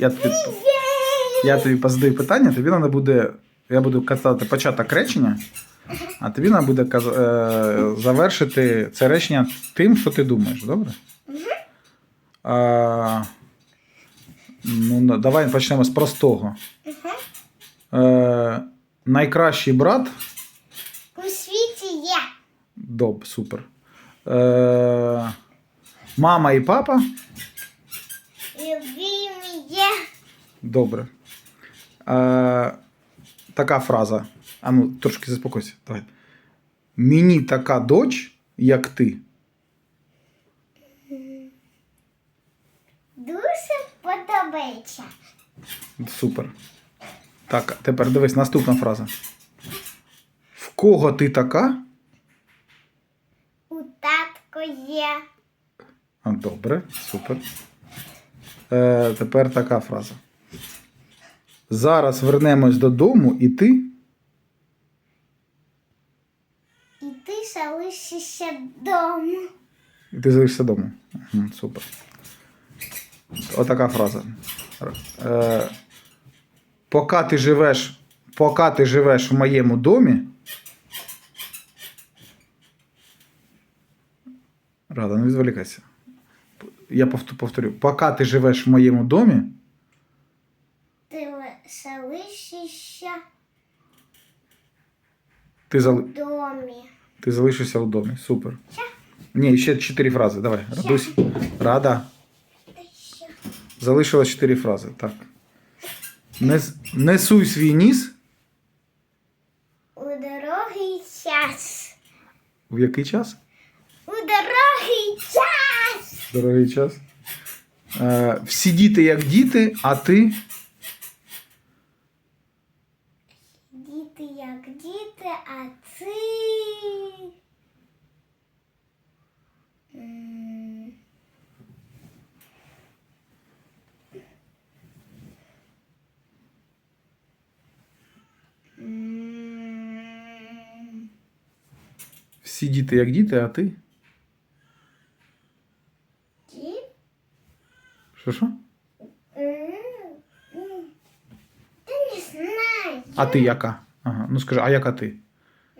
Я тобі, я тобі позадаю питання, тобі треба буде. Я буду казати початок речення, а тобі треба буде каз- е, завершити це речення тим, що ти думаєш, добре? А, ну, давай почнемо з простого. Е, найкращий брат. У світі є. Доб, супер. Е, мама і папа. Любимі є. Добре. Е, така фраза. А ну, трошки заспокойся. Давай. Мені така доч, як ти. Дуже подобається. Супер. Так, тепер дивись, наступна фраза. В кого ти така? У татко є. А, Добре, супер. Е, тепер така фраза. Зараз вернемось додому, і ти. І ти залишишся вдома. І ти залишишся вдома. Угу, супер. Отака фраза. Е, поки ти живеш, поки ти живеш в моєму домі. Рада, не відволікайся. Я повтор- повторю. Поки ти живеш в моєму домі, залишишся ти, зали... в домі. ти залишишся в домі. Супер. Ні, ще чотири фрази. Давай. Радусь. Рада. Та? Залишилось чотири фрази. Так. Нес, несуй свій ніс. У дорогий час. В який час? У дорогий час. Дорогий час. Е, всі діти як діти, а ти. Діти як діти, а ти. М. М. Всі діти як діти, а ти. Що що? Та не знаю. А ти яка? Ага. Ну скажи, а яка ти?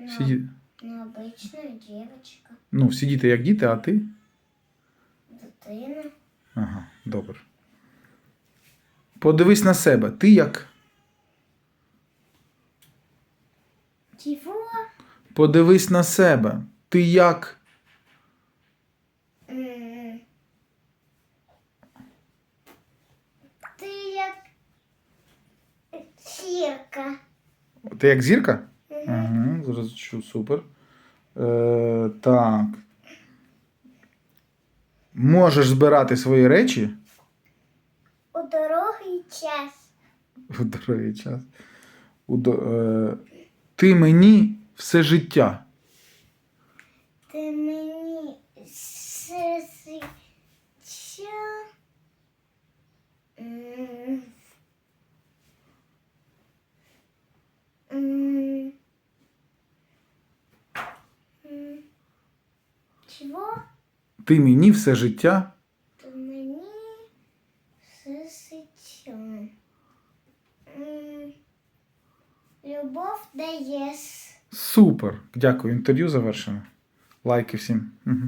Всі. Ну, обычная девочка, Ну, всі діти як діти, а ти. дитина. Ага, добре. Подивись на себе. Ти як? Чего? Подивись на себе. Ти як? Ти як зірка. Ти як зірка? Ага, зараз чую, супер. Е, так. Можеш збирати свої речі У дорогий час. у дорогий час. У до, е, ти мені все життя. Ти мені все життя. Чего? Ти мені все життя. Ти мені все життя. Любов даєш. Супер. Дякую. Інтерв'ю завершено. Лайки всім. Угу.